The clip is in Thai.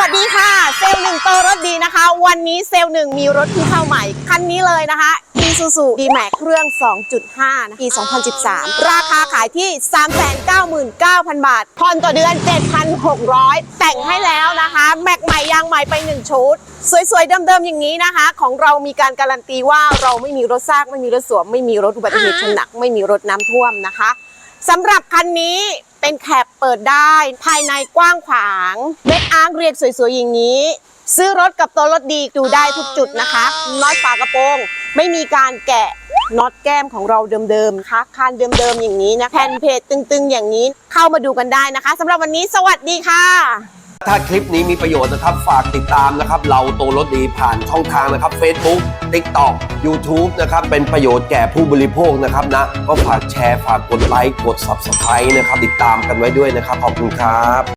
สวัสดีค่ะเซลหนึ่งโตรถดีนะคะ วันนี้เซลหนึ่งมีรถที่เข้าใหม่ คันนี้เลยนะคะ Isuzu D-Max เครื่อง 2.5 นะปี 2013 ราคาขายที่ 399,000 บาทผ่อนต่อเดือน 7,600 แต่งให้แล้วนะคะ แม็กใหม่ยางใหม่ไป 1 ชุด สวยๆ เดิมๆ อย่างนี้นะคะ ของเรามีการการันตีว่าเราไม่มีรถซาก ไม่มีรถสวม ไม่มีรถอุบัติเหตุชนหนัก ไม่มีรถน้ำท่วมนะคะสำหรับคันนี้ เป็นแคปเปิดได้ ภายในกว้างขวางเม็ดอาร์เรียกสวยๆอย่างนี้ ซื้อรถกับตัวรถดีดูได้ทุกจุดนะคะน็อตฝากระโปรง ไม่มีการแกะน็อตแก้มของเราเดิมๆค่ะคานเดิมๆอย่างนี้นะแผ่นเพจตึงๆ อย่างนี้เข้ามาดูกันได้นะคะสำหรับวันนี้สวัสดีค่ะ ถ้าคลิปนี้มีประโยชน์นะครับ ฝากติดตามนะครับ เราโตรถดีผ่านช่องทางนะครับ Facebook TikTok YouTube นะครับ เป็นประโยชน์แก่ผู้บริโภคนะครับนะ ก็ฝากแชร์ ฝากกดไลค์ กด Subscribe นะครับ ติดตามกันไว้ด้วยนะครับ ขอบคุณครับ